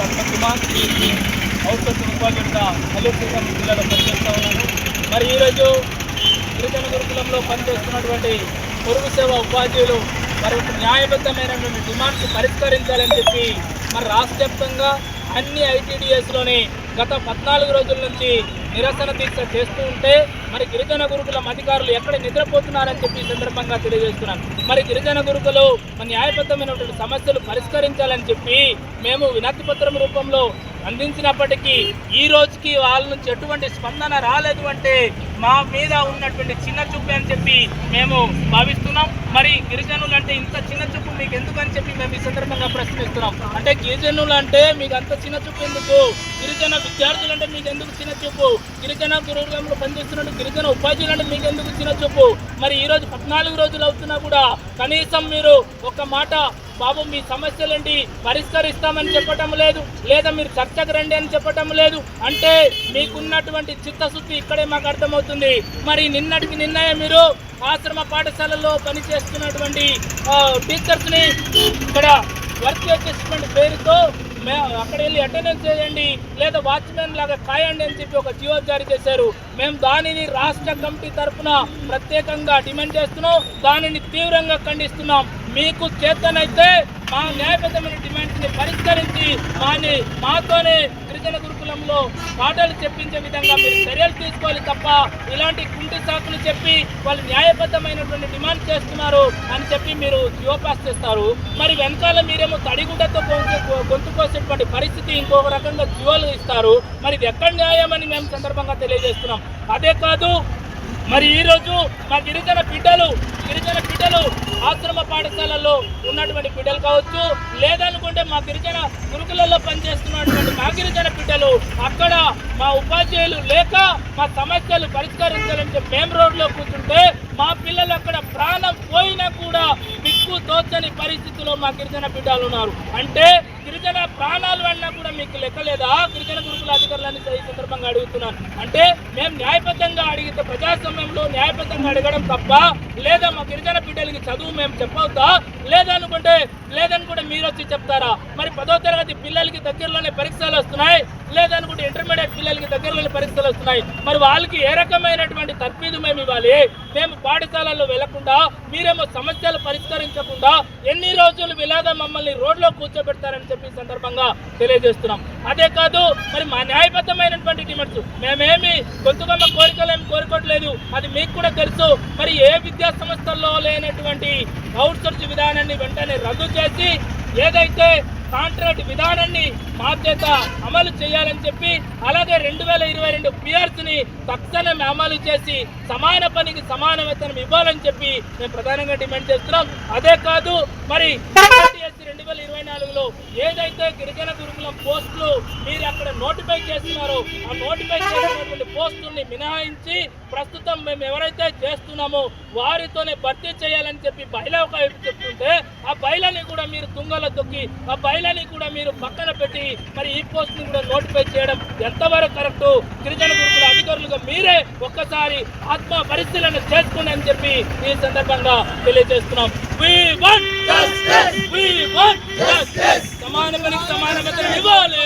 పేరు హనుమంతుమాన్ ఔషధ ఉపాధ్యుడిగా నెల్లూరు శ్రీకాకుళం జిల్లాలో పనిచేస్తూ ఉన్నాను మరి ఈరోజు గిరిజన గురుకులంలో పనిచేస్తున్నటువంటి పొరుగు సేవ ఉపాధ్యాయులు మరి న్యాయబద్ధమైనటువంటి డిమాండ్స్ పరిష్కరించాలని చెప్పి మరి రాష్ట్ర వ్యాప్తంగా అన్ని ఐటీడీఎస్లోని గత పద్నాలుగు రోజుల నుంచి నిరసన దీక్ష చేస్తూ ఉంటే మరి గిరిజన గురుకులం అధికారులు ఎక్కడ నిద్రపోతున్నారని చెప్పి సందర్భంగా తెలియజేస్తున్నాను మరి గిరిజన గురుకులు న్యాయబద్ధమైనటువంటి సమస్యలు పరిష్కరించాలని చెప్పి మేము వినతి పత్రం రూపంలో అందించినప్పటికీ ఈ రోజుకి వాళ్ళ నుంచి ఎటువంటి స్పందన రాలేదు అంటే మా మీద ఉన్నటువంటి చిన్న చూపు అని చెప్పి మేము భావిస్తున్నాం. మరి గిరిజనులు అంటే ఇంత చిన్న చూపు మీకు ఎందుకు అని చెప్పి మేము ఈ సందర్భంగా ప్రశ్నిస్తున్నాం. అంటే గిరిజనులు అంటే మీకు అంత చిన్న చూపు ఎందుకు? గిరిజన విద్యార్థులు అంటే మీకు ఎందుకు చిన్న చూపు? గిరిజన గురువులంలో పనిచేస్తున్న గిరిజన ఉపాధ్యాయులు అంటే మీకు ఎందుకు చిన్న చూపు? మరి ఈరోజు పద్నాలుగు రోజులు అవుతున్నా కూడా కనీసం మీరు ఒక మాట బాబు మీ సమస్యలేంటి? పరిష్కరిస్తామని చెప్పటం లేదు. లేదా మీరు చర్చకు రండి అని చెప్పటం లేదు. అంటే మీకున్నటువంటి చిత్తశుద్ధి ఇక్కడే మాకు అర్థమవుతుంది. మరి నిన్నటికి నిన్నయే మీరు ఆశ్రమ పాఠశాలలో పనిచేస్తున్నటువంటి టీచర్స్ని ఇక్కడ వర్క్ చేసేటువంటి పేరుతో అక్కడ వెళ్ళి అటెండెన్స్ చేయండి లేదా వాచ్మెన్ లాగా కాయండి అని చెప్పి ఒక జియో జారీ చేశారు. మేము దానిని రాష్ట్ర కమిటీ తరఫున ప్రత్యేకంగా డిమాండ్ చేస్తున్నాం దానిని తీవ్రంగా ఖండిస్తున్నాం. మీకు చేతనైతే మా న్యాయబద్ధమైన డిమాండ్స్ని పరిష్కరించి మాని మాతోనే గిరిజన గురుకులంలో పాఠాలు చెప్పించే విధంగా మీరు చర్యలు తీసుకోవాలి తప్ప ఇలాంటి కుంటి సాకులు చెప్పి వాళ్ళు న్యాయబద్ధమైనటువంటి డిమాండ్ చేస్తున్నారు అని చెప్పి మీరు జియోపాస్ చేస్తారు. మరి వెనకాల మీరేమో తడిగుడ్డతో గొంతు కోసేటువంటి పరిస్థితి ఇంకొక రకంగా జియోలు ఇస్తారు. మరి ఇది ఎక్కడ న్యాయం అని మేము సందర్భంగా తెలియజేస్తున్నాం. అదే కాదు మరి ఈరోజు మా గిరిజన బిడ్డలు గిరిజన బిడ్డలు ఆశ్రమ పాఠశాలలో ఉన్నటువంటి బిడ్డలు కావచ్చు లేదనుకుంటే మా గిరిజన గురుకులలో పనిచేస్తున్నటువంటి మా బిడ్డలు అక్కడ మా ఉపాధ్యాయులు లేక మా సమస్యలు పరిష్కరించాలంటే మేము రోడ్లో కూర్చుంటే మా పిల్లలు అక్కడ ప్రాణం పోయినా కూడా దిక్కు తోచని పరిస్థితిలో మా గిరిజన బిడ్డలు ఉన్నారు. అంటే గిరిజన ప్రాణాలు అన్నా కూడా మీకు లెక్కలేదా? గిరిజన గురుకుల అధికారులని ఈ సందర్భంగా అడుగుతున్నాను. అంటే మేము న్యాయబద్ధంగా అడిగితే ప్రజాస్వామ్యంలో న్యాయబద్ధంగా అడగడం తప్ప లేదా మా గిరిజన బిడ్డలకి చదువు మేము చెప్పవద్దా? లేదనుకుంటే లేదనుకుంటే మీరు వచ్చి చెప్తారా? మరి పదో తరగతి పిల్లలకి దగ్గరలోనే పరీక్షలు వస్తున్నాయి లేదనుకుంటే ఇంటర్మీడియట్ పిల్లలకి దగ్గరలోనే పరీక్షలు వస్తున్నాయి. మరి వాళ్ళకి ఏ రకమైనటువంటి తర్ఫీదు మేము ఇవ్వాలి? మేము పాఠశాలల్లో వెళ్ళకుండా మీరేమో సమస్యలు పరిష్కరించకుండా ఎన్ని రోజులు విలాగా మమ్మల్ని రోడ్లో కూర్చోబెడతారని చెప్పి సందర్భంగా తెలియజేస్తున్నాం. అదే కాదు మరి మా న్యాయబద్ధమైనటువంటి డిమాండ్స్ మేమేమి గొంతుకమ్మ కోరికలు ఏమి కోరుకోవట్లేదు. అది మీకు కూడా తెలుసు. మరి ఏ విద్యా సంస్థల్లో లేనటువంటి అవుట్సోర్స్ విధానాన్ని వెంటనే రద్దు చేసి ఏదైతే కాంట్రాక్ట్ విధానాన్ని బాధ్యత అమలు చేయాలని చెప్పి అలాగే రెండు వేల ఇరవై రెండు పిఆర్స్ని తక్షణమే అమలు చేసి సమాన పనికి సమాన వేతనం ఇవ్వాలని చెప్పి మేము ప్రధానంగా డిమాండ్ చేస్తున్నాం. అదే కాదు మరి రెండు వేల ఇరవై నాలుగులో ఏదైతే గిరిజన గురుకులం పోస్టులు మీరు అక్కడ నోటిఫై చేస్తున్నారో ఆ నోటిఫై చేసినటువంటి పోస్టుల్ని మినహాయించి ప్రస్తుతం మేము ఎవరైతే చేస్తున్నామో వారితోనే భర్తీ చేయాలని చెప్పి బయలా ఒక వైపు ఆ బయలని కూడా మీరు తుంగలో తొక్కి ఆ బయలని కూడా మీరు పక్కన పెట్టి మరి ఈ పోస్ట్ని కూడా నోటిఫై చేయడం ఎంతవరకు కరెక్ట్ గిరిజన గురుకుల అధికారులుగా మీరే ఒక్కసారి ఆత్మ పరిశీలన చేసుకోండి అని చెప్పి ఈ సందర్భంగా తెలియజేస్తున్నాం We want justice! We want justice! సమాన పనికి సమాన వేతనం ఇవ్వాలి